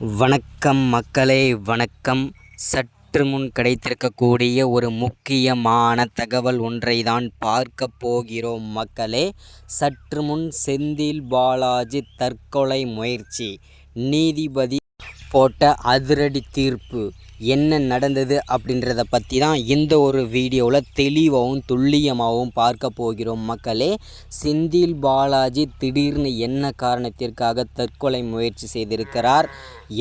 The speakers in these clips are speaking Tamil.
வணக்கம் மக்களே வணக்கம். சற்று முன் கிடைத்திருக்கக்கூடிய ஒரு முக்கியமான தகவல் ஒன்றை தான் பார்க்க போகிறோம் மக்களே. சற்று முன் செந்தில் பாலாஜி தற்கொலை முயற்சி. நீதிபதி போட்ட அதிரடி தீர்ப்பு என்ன நடந்தது அப்படின்றத பற்றி தான் இந்த ஒரு வீடியோவில் தெளிவாகவும் துல்லியமாகவும் பார்க்க போகிறோம். மக்களே செந்தில் பாலாஜி திடீர்னு என்ன காரணத்திற்காக தற்கொலை முயற்சி செய்திருக்கிறார்?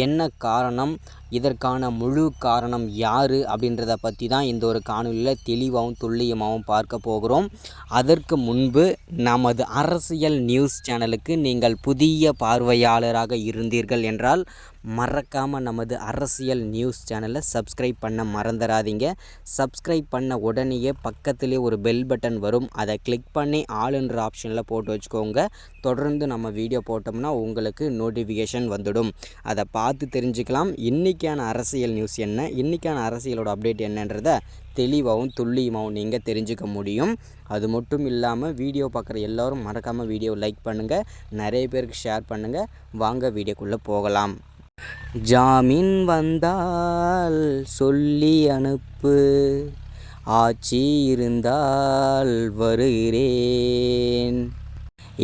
என்ன காரணம்? இதற்கான முழு காரணம் யார் அப்படின்றத பற்றி தான் இந்த ஒரு காணொலியில் தெளிவாகவும் துல்லியமாகவும் பார்க்க போகிறோம். அதற்கு முன்பு நமது அரசியல் நியூஸ் சேனலுக்கு நீங்கள் புதிய பார்வையாளராக இருந்தீர்கள் என்றால் மறக்காமல் நமது அரசியல் நியூஸ் சேனலை சப்ஸ்கிரைப் பண்ண மறந்துடாதீங்க. சப்ஸ்கிரைப் பண்ண உடனேயே பக்கத்திலே ஒரு பெல் பட்டன் வரும். அதை கிளிக் பண்ணி ஆளுன்ற ஆப்ஷனில் போட்டு வச்சுக்கோங்க. தொடர்ந்து நம்ம வீடியோ போட்டோம்னா உங்களுக்கு நோட்டிஃபிகேஷன் வந்துடும். அதை பார்த்து தெரிஞ்சுக்கலாம். இன்றைக்கான அரசியல் நியூஸ் என்ன? இன்றைக்கான அரசியலோட அப்டேட் என்னன்றதை தெளிவாகவும் துல்லியமாகவும் நீங்கள் தெரிஞ்சுக்க முடியும். அது மட்டும் இல்லாமல் வீடியோ பார்க்குற எல்லோரும் மறக்காமல் வீடியோ லைக் பண்ணுங்கள் நிறைய பேருக்கு ஷேர் பண்ணுங்கள் வாங்க வீடியோக்குள்ளே போகலாம். ஜாமீன் வந்தால் சொல்லி அனுப்பு. ஆட்சி இருந்தால் வருகிறேன்.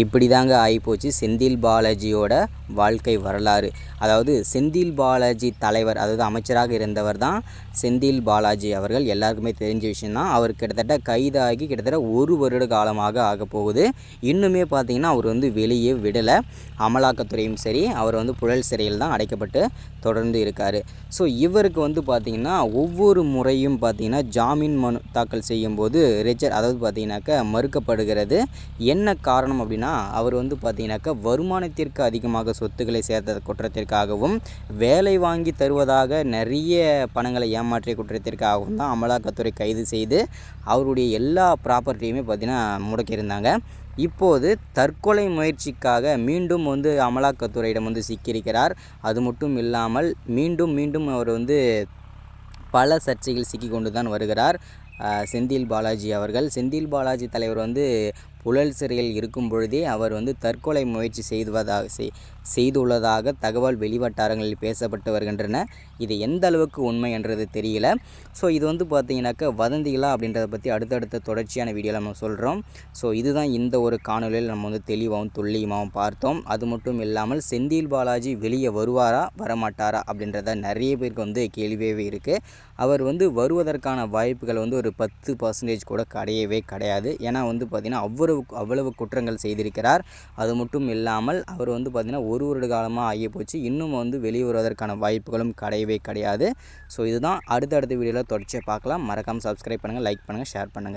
இப்படி தாங்க ஆகிப்போச்சு செந்தில் பாலாஜியோட வாழ்க்கை வரலாறு. அதாவது செந்தில் பாலாஜி தலைவர் அதாவது அமைச்சராக இருந்தவர் தான் செந்தில் பாலாஜி அவர்கள். எல்லாருக்குமே தெரிஞ்ச விஷயந்தான் அவர் கிட்டத்தட்ட கைதாகி கிட்டத்தட்ட ஒரு வருட காலமாக ஆக போகுது. இன்னுமே பார்த்தீங்கன்னா அவர் வந்து வெளியே விடலை. அமலாக்கத்துறையும் சரி அவர் வந்து புழல் சிறையில் தான் அடைக்கப்பட்டு தொடர்ந்து இருக்கார். ஸோ இவருக்கு வந்து பார்த்திங்கன்னா ஒவ்வொரு முறையும் பார்த்திங்கன்னா ஜாமீன் மனு தாக்கல் செய்யும்போது ரிஜர் அதாவது பார்த்திங்கனாக்கா மறுக்கப்படுகிறது. என்ன காரணம் அப்படின்னா அவர் வந்து பார்த்திங்கனாக்கா வருமானத்திற்கு அதிகமாக சொத்துக்களை சேர்த்த குற்றத்திற்காகவும் வேலை வாங்கி தருவதாக நிறைய பணங்களை ஏமாற்றிய குற்றத்திற்காகவும் தான் அமலாக்கத்துறை கைது செய்து அவருடைய எல்லா ப்ராப்பர்ட்டியுமே பார்த்திங்கன்னா முடக்கியிருந்தாங்க. இப்போது தற்கொலை முயற்சிக்காக மீண்டும் வந்து அமலாக்கத்துறையிடம் வந்து சிக்கியிருக்கிறார். அது மட்டும் இல்லாமல் மீண்டும் மீண்டும் அவர் வந்து பல சர்ச்சைகள் சிக்கி கொண்டு தான் வருகிறார். செந்தில் பாலாஜி அவர்கள். செந்தில் பாலாஜி தலைவர் வந்து புழல் சிறையில் இருக்கும் பொழுதே அவர் வந்து தற்கொலை முயற்சி செய்துவதாக செய்துள்ளதாக தகவல் வெளிவட்டாரங்களில் பேசப்பட்டு வருகின்றன. இது எந்த அளவுக்கு உண்மை என்றது தெரியல. ஸோ இது வந்து பார்த்தீங்கன்னாக்கா வதந்திகளா அப்படின்றத பற்றி அடுத்தடுத்த தொடர்ச்சியான வீடியோவில் நம்ம சொல்கிறோம் ஸோ இதுதான் இந்த ஒரு காணொலியில் நம்ம வந்து தெளிவாகவும் துல்லியமாகவும் பார்த்தோம். அது மட்டும் இல்லாமல் செந்தில் பாலாஜி வெளியே வருவாரா வரமாட்டாரா அப்படின்றத நிறைய பேருக்கு வந்து கேள்வியாகவே இருக்குது அவர் வந்து வருவதற்கான வாய்ப்புகள் வந்து ஒரு பத்து பர்சன்டேஜ் கூட கிடையவே கிடையாது. ஏன்னா வந்து பார்த்திங்கன்னா அவ்வளவு அவ்வளவு குற்றங்கள் செய்திருக்கிறார். அது மட்டும் இல்லாமல் அவர் வந்து பார்த்திங்கன்னா ஒரு வருட காலமாக ஆகிய போச்சு. இன்னும் வந்து வெளியே வருவதற்கான வாய்ப்புகளும் கிடையவே கிடையாது. ஸோ இதுதான் அடுத்தடுத்த வீடியோவில் தொடர்ச்சியாக பார்க்கலாம். மறக்காமல் சப்ஸ்கிரைப் பண்ணுங்கள் லைக் பண்ணுங்கள் ஷேர் பண்ணுங்கள்